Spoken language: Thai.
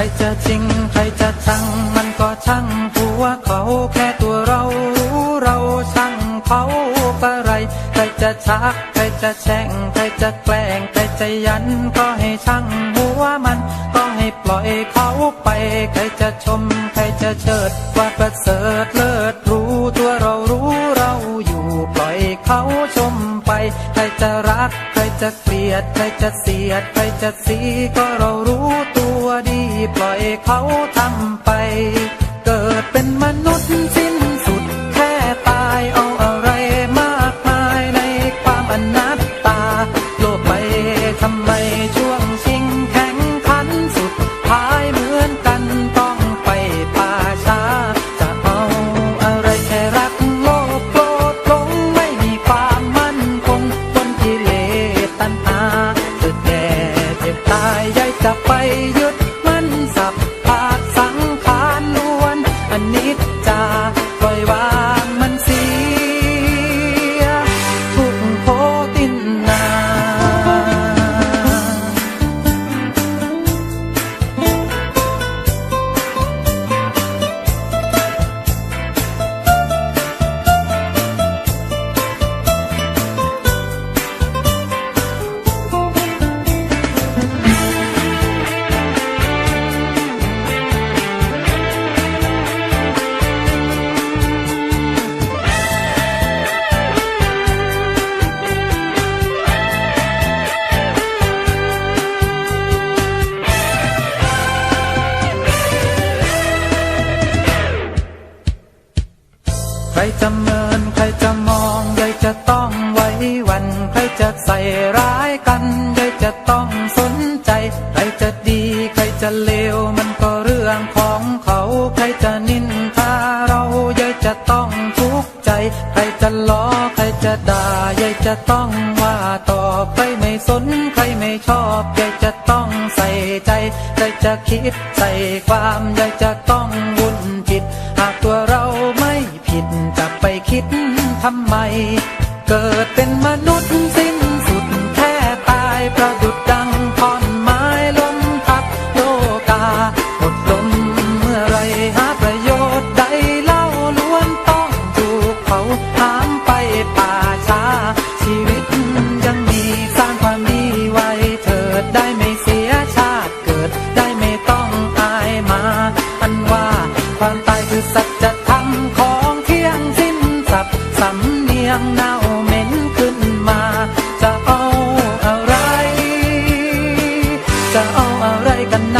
ใครจะจริงใครจะชังมันก็ช่างผัวเขาแค่ตัวเรารู้เราช่างเขาปะไรใครจะชักใครจะแช่งใครจะแกล้งใครจะยันก็ให้ช่างหัวมันก็ให้ปล่อยเขาไปใครจะชมใครจะเชิดว่าประเสริฐเลิศรู้ตัวเรารู้เราอยู่ปล่อยเขาชมไปใครจะรัก จะเกลียดใครจะเสียดใครจะสีก็เรารู้ตัวดี ปล่อยเขาทำไป เกิดเป็นมนุษย์ จะเมินใครจะมองยายจะต้องไว้วัน ใครจะใส่ร้ายกันยายจะต้องสนใจ ใครจะดีใครจะเลวมันก็เรื่องของเขา ใครจะนินทาเรายายจะต้องทุกข์ใจ ใครจะล้อใครจะด่ายายจะต้องว่าตอบใครไม่สนใครไม่ชอบยายจะต้องใส่ใจใครจะคิดใส่ความยายจะต้องวุ่นจิตหากตัวเราไม่ผิด ไปคิดทำไม เกิดเป็นมนุษย์สิ้นสุดแค่ตายประดุด สับท์สำเนียงเน่าเหม็นขึ้นมา จะเอาอะไร จะเอาอะไรกันนะ